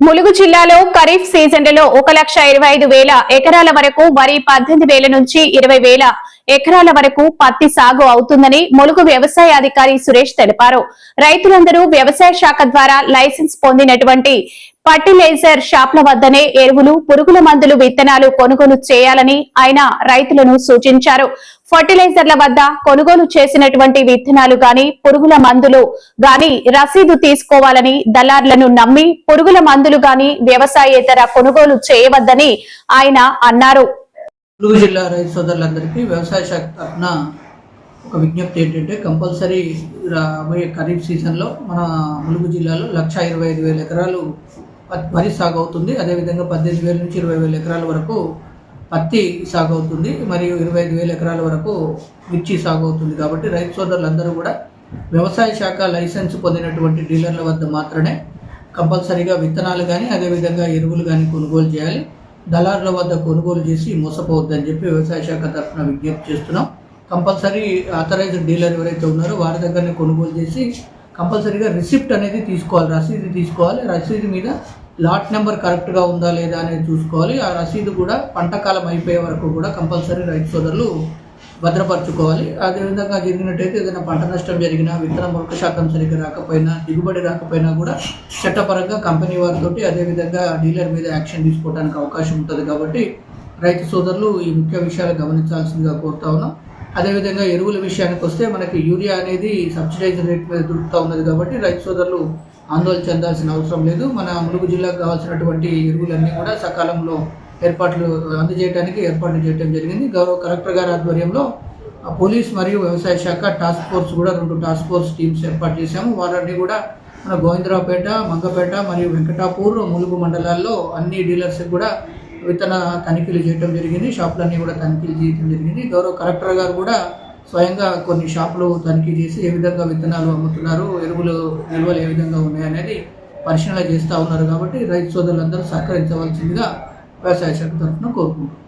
ములుగు జిల్లాలో ఖరీఫ్ సీజన్లలో ఒక లక్ష ఇరవై ఐదు వేల ఎకరాల వరకు వరి పద్దెనిమిది వేల నుంచి ఇరవై వేల ఎకరాల వరకు పత్తి సాగు అవుతుందని ములుగు వ్యవసాయ అధికారి సురేష్ తెలిపారు. రైతులందరూ వ్యవసాయ శాఖ ద్వారా లైసెన్స్ పొందినటువంటి ఫర్టిలైజర్ షాప్ల వద్దనే ఎరువులు పురుగుల మందులు విత్తనాలు కొనుగోలు చేయాలని ఆయన రైతులను సూచించారు. ఫర్టిలైజర్ల వద్ద కొనుగోలు చేసినటువంటి విత్తనాలు గాని పురుగుల మందులు గాని రసీదు తీసుకోవాలని దళార్లను నమ్మి పురుగుల మందులు గాని వ్యవసాయేతర కొనుగోలు చేయవద్దని ఆయన అన్నారు. జిల్లా రైతు సోదరులందరికీ వ్యవసాయ శాఖ తరఫున ఒక విజ్ఞప్తి ఏంటంటే కంపల్సరీ రాబోయే ఖరీఫ్ సీజన్లో మన ములుగు జిల్లాలో లక్ష ఇరవై ఐదు వేల ఎకరాలు వరి సాగు అవుతుంది అదేవిధంగా పద్దెనిమిది వేల నుంచి ఇరవై వేల ఎకరాల వరకు పత్తి సాగు అవుతుంది మరియు ఇరవై ఐదు వేల ఎకరాల వరకు మిర్చి సాగు అవుతుంది కాబట్టి రైతు సోదరులందరూ కూడా వ్యవసాయ శాఖ లైసెన్స్ పొందినటువంటి డీలర్ల వద్ద మాత్రమే కంపల్సరీగా విత్తనాలు కానీ అదేవిధంగా ఎరువులు కానీ కొనుగోలు చేయాలి. దళారుల వద్ద కొనుగోలు చేసి మోసపోవద్దని చెప్పి వ్యవసాయ శాఖ తరఫున విజ్ఞప్తి చేస్తున్నాం. కంపల్సరీ ఆథరైజ్డ్ డీలర్ ఎవరైతే ఉన్నారో వారి దగ్గరనే కొనుగోలు చేసి కంపల్సరీగా రిసిప్ట్ అనేది తీసుకోవాలి. రసీదు తీసుకోవాలి. రసీదు మీద లాట్ నెంబర్ కరెక్ట్గా ఉందా లేదా అనేది చూసుకోవాలి. ఆ రసీదు కూడా పంట కాలం అయిపోయే వరకు కూడా కంపల్సరీ రైతు సోదరులు భద్రపరచుకోవాలి. అదేవిధంగా జరిగినట్టయితే ఏదైనా పంట నష్టం జరిగినా విత్తన మొలక శాతం సరిగ్గా రాకపోయినా దిగుబడి రాకపోయినా కూడా చట్టపరంగా కంపెనీ వారితో అదేవిధంగా డీలర్ మీద యాక్షన్ తీసుకోవడానికి అవకాశం ఉంటుంది కాబట్టి రైతు సోదరులు ఈ ముఖ్య విషయాలు గమనించాల్సిందిగా కోరుతా ఉన్నాం. అదేవిధంగా ఎరువుల విషయానికి వస్తే మనకి యూరియా అనేది సబ్సిడైజ్ రేట్ మీద దొరుకుతూ ఉన్నది కాబట్టి రైతు సోదరులు ఆందోళన చెందాల్సిన అవసరం లేదు. మన ములుగు జిల్లాకు కావాల్సినటువంటి ఎరువులన్నీ కూడా సకాలంలో ఏర్పాట్లు అందజేయడానికి ఏర్పాట్లు చేయడం జరిగింది. గౌరవ కలెక్టర్ గారి ఆధ్వర్యంలో పోలీస్ మరియు వ్యవసాయ శాఖ టాస్క్ ఫోర్స్ కూడా రెండు టాస్క్ ఫోర్స్ టీమ్స్ ఏర్పాటు చేశాము. వాళ్ళన్నీ కూడా మన గోవిందరావుపేట మంగపేట మరియు వెంకటాపూర్ ములుగు మండలాల్లో అన్ని డీలర్స్ కూడా విత్తన తనిఖీలు చేయడం జరిగింది. షాపులన్నీ కూడా తనిఖీలు చేయడం జరిగింది. గౌరవ కలెక్టర్ గారు కూడా స్వయంగా కొన్ని షాపులు తనిఖీ చేసి ఏ విధంగా విత్తనాలు అమ్ముతున్నారు ఎరువులు నిల్వలు ఏ విధంగా ఉన్నాయనేది పరిశీలన చేస్తూ ఉన్నారు కాబట్టి రైతు సోదరులందరూ సహకరించవలసిందిగా వ్యవసాయ శాఖ తరఫున కోరుకుంటున్నాం.